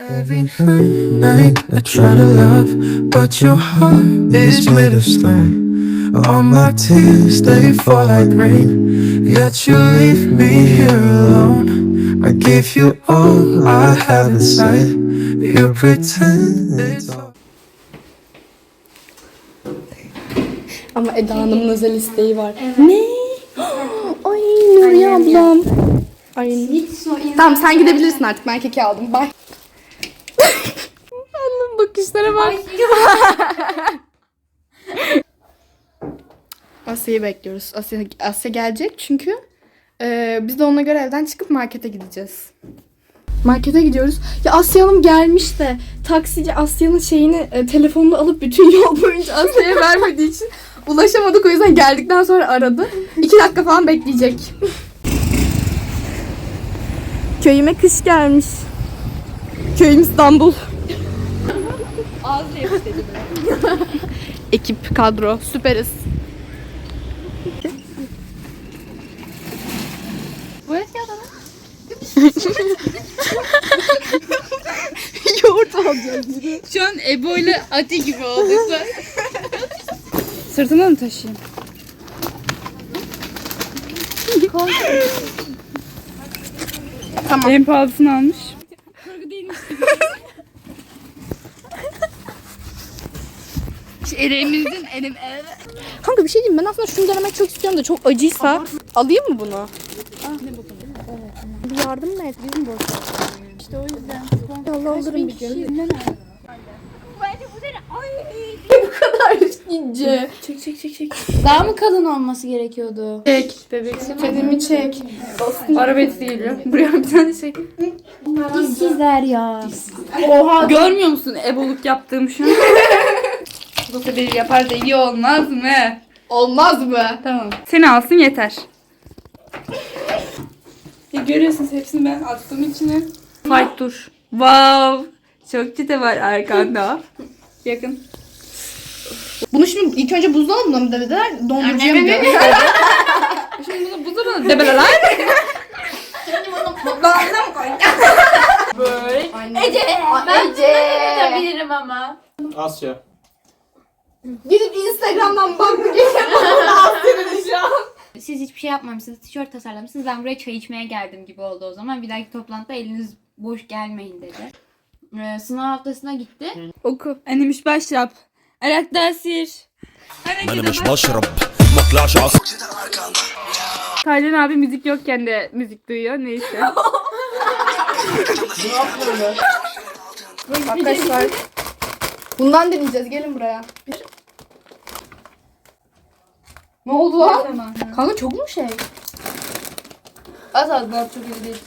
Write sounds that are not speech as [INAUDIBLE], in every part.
Every night I try to love, but your heart is made of stone. All my tears they fall like rain, yet you leave me here alone. I give you all I have inside, you pretend it's all. Ama Eda Hanım'ın özel isteği var. Ne? [GASPS] Ay Nuriye ablam. Ay. Tamam sen gidebilirsin artık. Ben keki aldım. Bye. Bakışlara bak. [LAUGHS] Asya'yı bekliyoruz. Asya, Asya gelecek çünkü e, biz de ona göre evden çıkıp markete gideceğiz. Markete gidiyoruz. Ya Asya Hanım gelmiş de taksici Asya'nın şeyini e, telefonunu alıp bütün yol boyunca Asya'ya [LAUGHS] vermediği için ulaşamadık. O yüzden geldikten sonra aradı. İki dakika falan bekleyecek. Köyüme kış gelmiş. Köyüm İstanbul. [LAUGHS] Ekip, kadro, süperiz. [LAUGHS] Yoğurt alacağız. Şu an Ebo ile Ati gibi olduk. Sırtıma mı taşıyayım? Tamam. En pahalısını almış. Elimizin elim Kanka bir şey diyeyim ben aslında şunu denemek çok istiyorum da çok acıysa alayım mı bunu? Bir yardım mı et bizim boş. İşte o yüzden. Allah alırım bir gün. İnce. Çek çek çek çek. Daha mı kalın olması gerekiyordu? Çek. Bebek Kedimi çek. Araba eti geliyor. Buraya bir tane şey. İşsizler ya. Oha. Görmüyor musun eboluk yaptığım şu an? [LAUGHS] Bu sefer yapar da iyi olmaz mı? Olmaz mı? Tamam. Seni alsın yeter. Ya görüyorsunuz hepsini ben attım içine. Fight dur. Wow. Çok çite var arkanda. [LAUGHS] Yakın. Bunu şimdi ilk önce [LAUGHS] buzdolabına mı dediler? Dondurucuya mı dediler? Şimdi bunu bu zaman debeler. Ece. Ben Ece. bilirim ama. Asya. Gidip Instagram'dan bak bu gece şu an. Siz hiçbir şey yapmamışsınız, tişört tasarlamışsınız. Ben buraya çay içmeye geldim gibi oldu o zaman. Bir dahaki toplantıda eliniz boş gelmeyin dedi. Ee, sınav haftasına gitti. Oku. Enemiş başrap. Arak dasir. Enemiş başrap. Maklaş Taylan abi müzik yokken de müzik duyuyor. Neyse. ne yapıyorum? Arkadaşlar Bundan deneyeceğiz. Gelin buraya. Bir. Ne oldu lan? Tamam. Kanka çok mu şey? Az az daha çok iyi değil.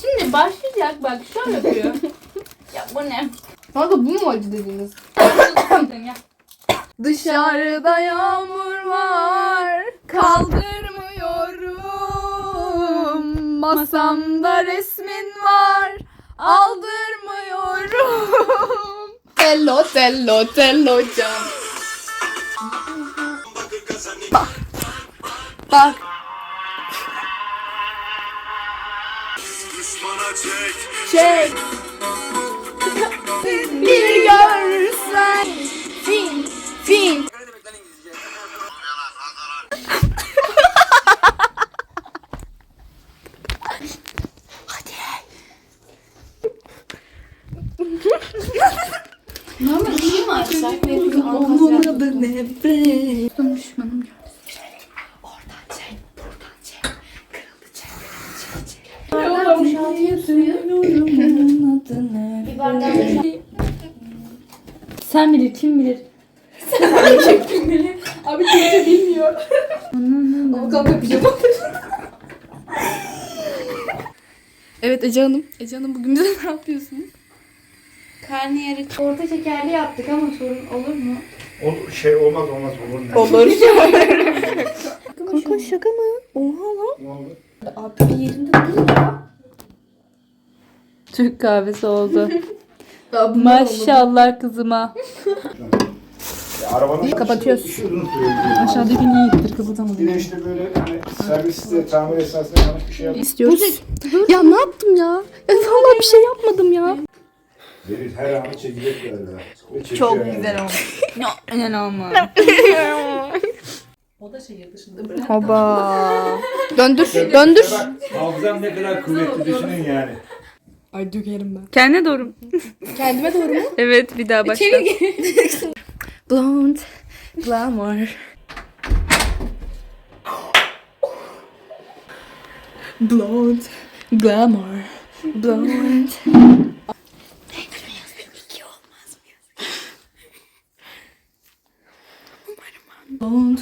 Şimdi başlayacak bak şöyle yapıyor. [LAUGHS] ya bu ne? Kanka bu mu acı dediğiniz? ya. [COUGHS] Dışarıda yağmur var. Kaldırmıyorum. Masamda resmin var. Aldırmıyorum. Tello tello tello can. Bak. Bak. Çek. [LAUGHS] Bir görsen. Fin. Fin. Normal iyi mi açsak? Olmadı nefret. Bir bardak Sen bilir kim bilir. Abi kimse bilmiyor. Ama kanka pijama. evet Ece Hanım. Ece Hanım bugün bize [LAUGHS] ne yapıyorsunuz? karnıyarık. Orta şekerli yaptık ama sorun olur mu? O şey olmaz olmaz olur. Ne? Olur. [LAUGHS] kanka şaka mı? Oha lan. Ne oldu? Abi bir yerinde değil ya. Türk kahvesi oldu. [LAUGHS] Maşallah kızıma. Ya, arabanın Kapatıyoruz. Aşağıdaki iyidir kızıtamadım. Bir de işte böyle hani serviste tamir esasında yanlış bir şey yapmış. İstiyoruz. ya ne yaptım ya? Ya vallahi bir şey yapmadım ya. Deniz her anı çekecek galiba. Ve çekiyor Çok yani. güzel olmuş. No, inanılmaz. Hoba. [LAUGHS] Döndür, döndür. Bak, Hafızam ne kadar kuvvetli düşünün yani. Ay dökerim ben. Kendine doğru. [LAUGHS] Kendime doğru mu? Evet bir daha başla. [LAUGHS] Blonde, glamour. Blonde, glamour, blonde. Blonde,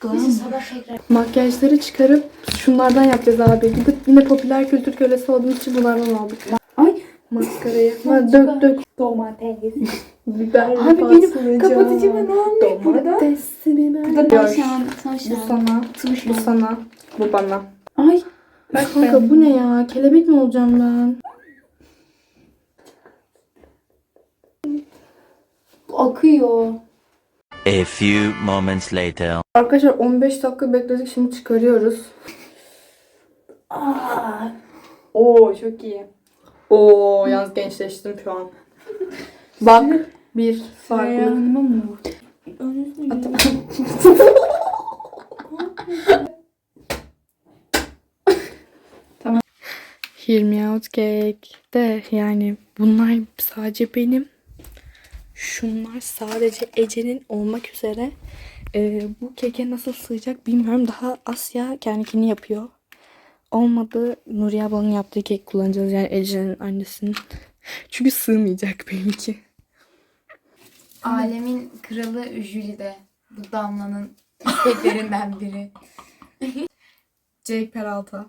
tekrar. Makyajları çıkarıp şunlardan yapacağız abi. Gidip yine popüler kültür kölesi olduğumuz için bunlardan aldık. Ay maskarayı. Ha, dök dök. Domates. Biber Abi benim kapatıcıma ne olmuş burada? Domatesini ben. Burada Gör. tavşan, Bu tavşan. sana, bu sana, bu bana. Ay. Bak kanka bu ne ya? Kelebek mi olacağım ben? Akıyor. A few moments later. Arkadaşlar 15 dakika bekledik şimdi çıkarıyoruz. Oo çok iyi. Oo yalnız gençleştim şu an. Bak bir farklı. Hanıma mı? Hear me out cake de yani bunlar sadece benim. Şunlar sadece Ece'nin olmak üzere. Ee, bu keke nasıl sığacak bilmiyorum. Daha Asya kendini yapıyor. Olmadı Nuriye ablanın yaptığı kek kullanacağız. Yani Ece'nin annesinin. [LAUGHS] Çünkü sığmayacak benimki. Alemin kralı Jüli'de. Bu Damla'nın isteklerinden biri. [LAUGHS] Jake Peralta.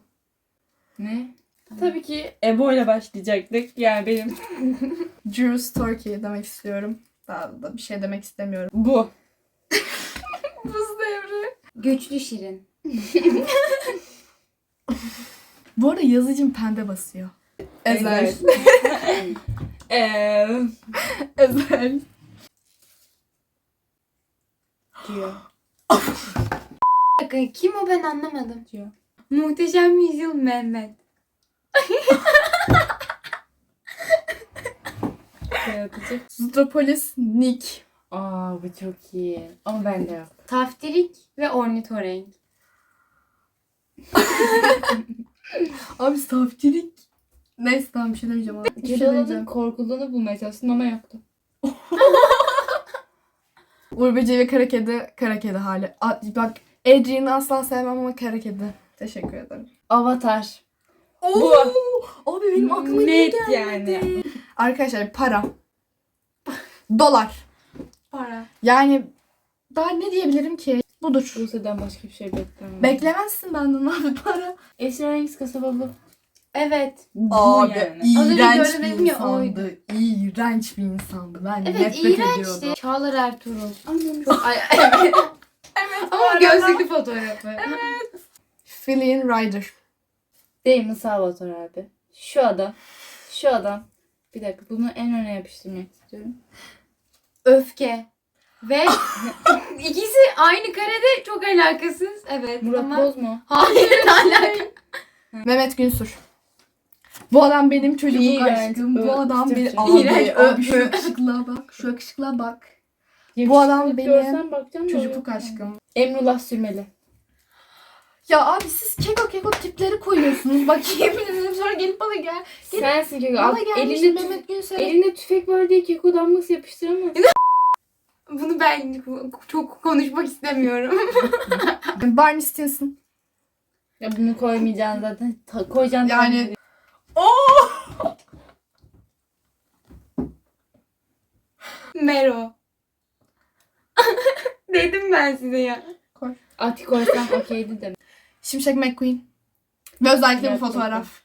Ne? Tabii ki Ebo ile başlayacaktık. Yani benim [LAUGHS] Jules Turkey demek istiyorum. Daha da bir şey demek istemiyorum. bu. [LAUGHS] Buz devri. Göçlü Şirin. Bu arada yazıcım pembe basıyor. Ezel. Eee. [LAUGHS] Ezel. diyor. Bakın kim o ben anlamadım diyor. Muhteşem Yüzyıl Mehmet. Zootropolis Nick. Aa bu çok iyi. Ama ben de yok. Taftirik ve ornitorenk. [LAUGHS] Abi saftirik. Neyse tamam bir şey demeyeceğim abi. Bir şey demeyeceğim. korkulduğunu bulmaya çalıştım ama yoktu. [LAUGHS] Uğur Böceği ve Kara Kedi, Kara Kedi hali. A- bak Adrian'ı asla sevmem ama Kara Kedi. Teşekkür ederim. Avatar. Bu. Abi benim aklıma ne Net geldi? yani. Arkadaşlar para. Dolar. Para. Yani daha ne diyebilirim ki? Budur. Buse'den başka bir şey beklemem. Beklemezsin benden abi [LAUGHS] para. Esrarengiz kasabalı. Evet. Bu Abi yani. Az önce iğrenç bir dedim ya, insandı. İğrenç bir insandı. Ben Evet nefret iğrençti. ediyordum. Çağlar Ertuğrul. Çok [LAUGHS] ay evet. Ama gözlüklü fotoğrafı. Filian Rider. Damon Salvatore abi. Şu adam. Şu adam. Bir dakika bunu en öne yapıştırmak istiyorum. Öfke. Ve [LAUGHS] ikisi aynı karede çok alakasız. Evet. Murat ama... Boz mu? Hayır [LAUGHS] alaka. Mehmet Günsür. Bu adam benim İğrenç. aşkım. Bu adam benim... İğrenç. Abi, şu yakışıklığa bak. Şu yakışıklığa bak. Bu adam benim Çocukluk aşkım. Emrullah Sürmeli. Ya abi siz keko keko tipleri koyuyorsunuz. Bak [LAUGHS] yemin ederim sonra gelip bana gel. Gel- Sensin Keko. Bana gelmiş Elinde, Mehmet Günsel'e. elinde tüfek var diye Keko damgası yapıştıramaz. [LAUGHS] Bunu ben çok konuşmak istemiyorum. [LAUGHS] Barney Stinson. ya bunu koymayacaksın zaten. Ta, koyacaksın. Yani- Mero. Dedim ben size ya. Ati koysam okeydi de. Şimşek McQueen. Ve özellikle bu fotoğraf.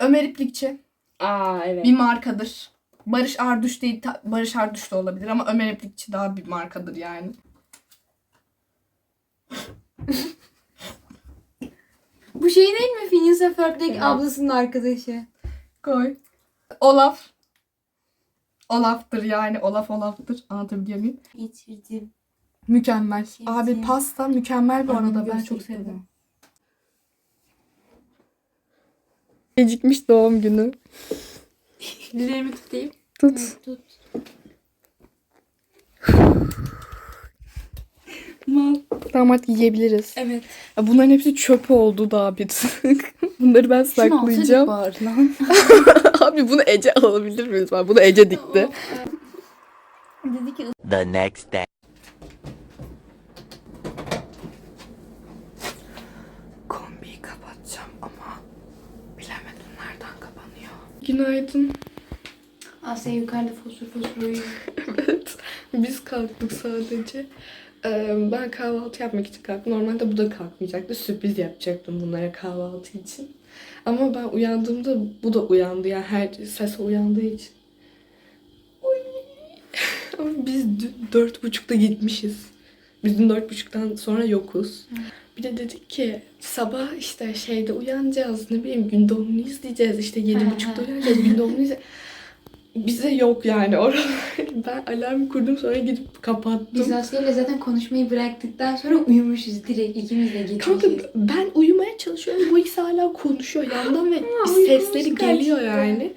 Ömer İplikçi. Aa evet. Bir markadır. Barış Arduç değil. ta- Barış Arduç da olabilir ama Ömer İplikçi daha bir markadır yani. Bu şey değil mi? Phineas Evet. ablasının arkadaşı. Koy. Olaf. Olaf'tır yani. Olaf Olaf'tır. Anlatabiliyor muyum? Geçirdim. Mükemmel. Sevdim. Abi pasta mükemmel bu arada. Ben çok sevdim. Gecikmiş doğum günü. Dileğimi tutayım. Tut. Tut. Mal. Tamam artık yiyebiliriz. Evet. Ya bunların hepsi çöp oldu daha bir. [LAUGHS] Bunları ben Şunu saklayacağım. lan. [LAUGHS] Abi bunu Ece alabilir miyiz? Ben bunu Ece dikti. Dedi ki The next day. Günaydın. Asya yukarıda fosur fosur uyuyor. [LAUGHS] Evet. Biz kalktık sadece. Ee, ben kahvaltı yapmak için kalktım. Normalde bu da kalkmayacaktı. Sürpriz yapacaktım bunlara kahvaltı için. Ama ben uyandığımda bu da uyandı. Yani her ses uyandığı için. [LAUGHS] Ama biz dört buçukta gitmişiz. Biz dün dört buçuktan sonra yokuz. Bir de dedik ki sabah işte şeyde uyanacağız. Ne bileyim gün doğumunu izleyeceğiz. İşte yedi buçukta uyanacağız. Gün doğumunu izleyeceğiz. [LAUGHS] Bize yok yani oralar. [LAUGHS] Ben alarm kurdum sonra gidip kapattım. Biz Asya'yla zaten konuşmayı bıraktıktan sonra uyumuşuz direkt ikimiz de Kanka geçmişiz. ben uyumaya çalışıyorum. Bu ikisi hala konuşuyor yandan ve sesleri geliyor yani.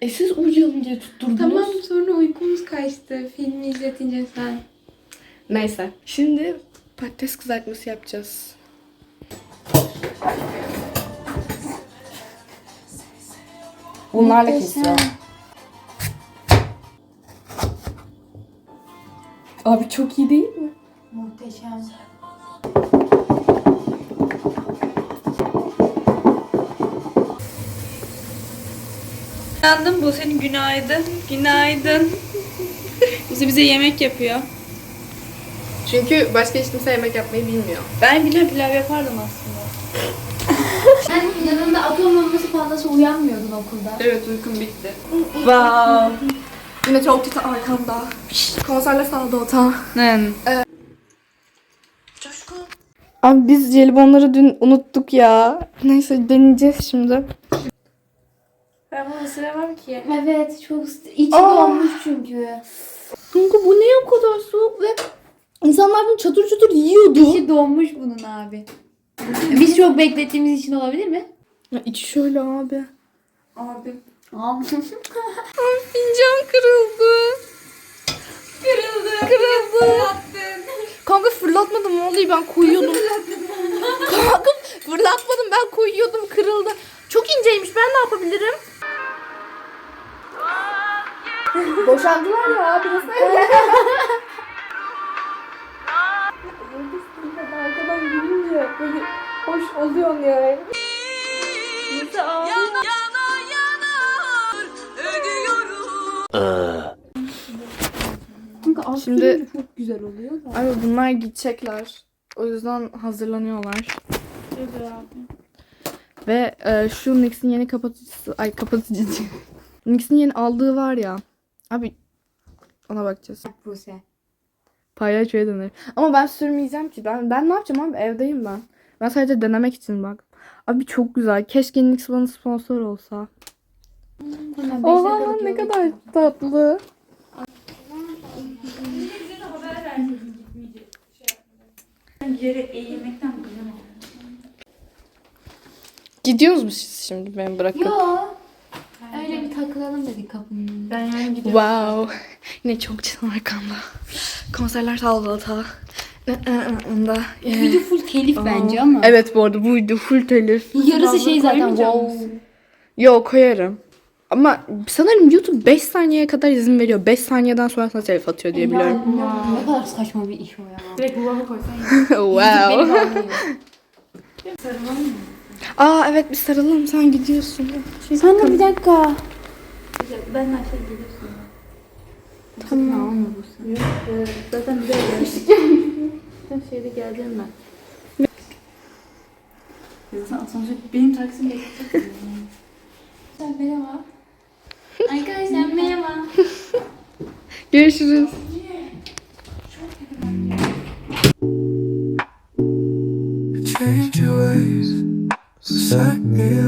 E siz uyuyalım diye tutturdunuz. Tamam sonra uykumuz kaçtı. Filmi izletince sen. Neyse. Şimdi patates kızartması yapacağız. Bunlarla kesiyor. Abi çok iyi değil mi? Muhteşem. Günaydın bu senin günaydın. Günaydın. Bize bize yemek yapıyor. Çünkü başka hiç kimse yemek yapmayı bilmiyor. Ben bile pilav yapardım aslında. [LAUGHS] Sen yanında atom bombası fazlası uyanmıyordun okulda. Evet uykum bitti. Wow. Yine çok kötü arkamda. Konserle sağda ota. Ne? Abi biz jelibonları dün unuttuk ya. Neyse deneyeceğiz şimdi. Ben bunu ısıramam ki. Evet çok içi Aa. dolmuş çünkü. Kanka bu ne o kadar soğuk ve insanlar bunu çatır çatır yiyordu. İçi donmuş bunun abi. Biz çok beklettiğimiz için olabilir mi? Ya içi şöyle abi. Abi. Abi. Fincan kırıldı. Kırıldı. Kırıldı. Kanka fırlatmadım vallahi ben koyuyordum. Kanka fırlatmadım ben koyuyordum kırıldı. Çok inceymiş ben ne yapabilirim? Boşandılar ya abi nasıl [LAUGHS] oluyor yani. Ugh. Kanka Şimdi- çok güzel oluyor da. Abi bunlar gidecekler. O yüzden hazırlanıyorlar. Ve e, şu Nix'in yeni kapatıcısı, ay kapatıcısı. [LAUGHS] Nix'in yeni aldığı var ya. Abi ona bakacağız. Buse. Paylaşıyor denir. Ama ben sürmeyeceğim ki. Ben ben ne yapacağım abi? Evdeyim ben. Ben sadece denemek için bak. Abi çok güzel. Keşke Nix bana sponsor olsa. Beş Oha ne kadar tatlı. Yere eğilmekten bıkamam. Gidiyoruz mu siz şimdi beni bırakıp? Yo. Öyle bir takılalım dedik kapının. Ben yani gidiyorum. Wow. [LAUGHS] Yine çok cidden arkamda. Konserler Salvata. Da. Video full telif bence ama. Evet bu arada buydu full telif. Yarısı şey zaten wow. Yok koyarım. Ama sanırım YouTube 5 saniyeye kadar izin veriyor. 5 saniyeden sonrasında telif atıyor diye biliyorum. Ne kadar saçma bir iş o ya. Direkt kulağıma koysan [LAUGHS] wow. Aa evet bir sarılalım sen gidiyorsun. Şey, Sen de bir dakika. Ben aşağı gelirsin. Tamam. Zaten buraya [LAUGHS] geldim. Sen şeyde geleceğim ben. Zaten asansör benim taksim bekleyecek. [LAUGHS] Sen merhaba. Arkadaşlar merhaba. Görüşürüz. Change your ways, set me.